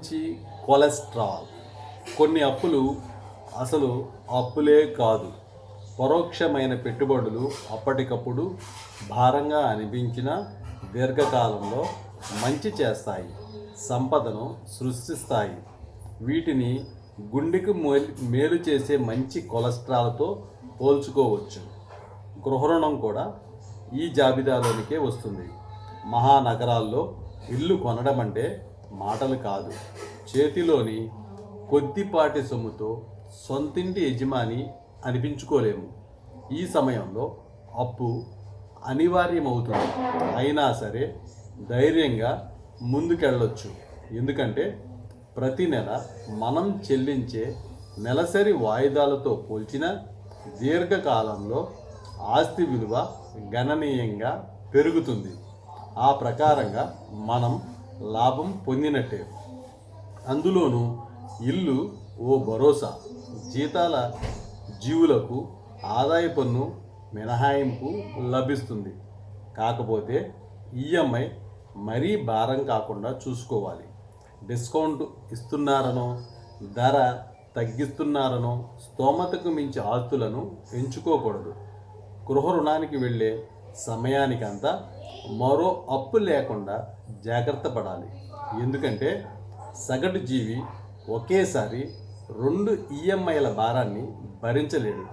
గురించి కొలెస్ట్రాల్. కొన్ని అప్పులు అసలు అప్పులే కాదు. పరోక్షమైన పెట్టుబడులు అప్పటికప్పుడు భారంగా అనిపించిన దీర్ఘకాలంలో మంచి చేస్తాయి. సంపదను సృష్టిస్తాయి. వీటిని గుండెకు మేలు మేలు చేసే మంచి కొలెస్ట్రాల్తో పోల్చుకోవచ్చు. గృహ రుణం కూడా ఈ జాబితాలోనికే వస్తుంది. మహానగరాల్లో ఇల్లు కొనడం అంటే మాటలు కాదు. చేతిలోని కొద్దిపాటి సొమ్ముతో సొంతింటి యజమాని అనిపించుకోలేము. ఈ సమయంలో అప్పు అనివార్యమవుతుంది. అయినా సరే ధైర్యంగా ముందుకెళ్ళొచ్చు. ఎందుకంటే ప్రతి నెల మనం చెల్లించే నెలసరి వాయిదాలతో పోల్చిన దీర్ఘకాలంలో ఆస్తి విలువ గణనీయంగా పెరుగుతుంది. ఆ ప్రకారంగా మనం లాభం పొందినట్టే. అందులోనూ ఇల్లు ఓ భరోసా జీతాల జీవులకు ఆదాయ పన్ను మినహాయింపు లభిస్తుంది. కాకపోతే ఈఎంఐ మరీ భారం కాకుండా చూసుకోవాలి. డిస్కౌంట్ ఇస్తున్నారనో ధర తగ్గిస్తున్నారనో స్తోమతకు మించి ఆస్తులను ఎంచుకోకూడదు. గృహ రుణానికి వెళ్ళే సమయానికంతా మరో అప్పు లేకుండా జాగ్రత్త పడాలి. ఎందుకంటే సగటు జీవి ఒకేసారి రెండు ఈఎంఐల భారాన్ని భరించలేడు.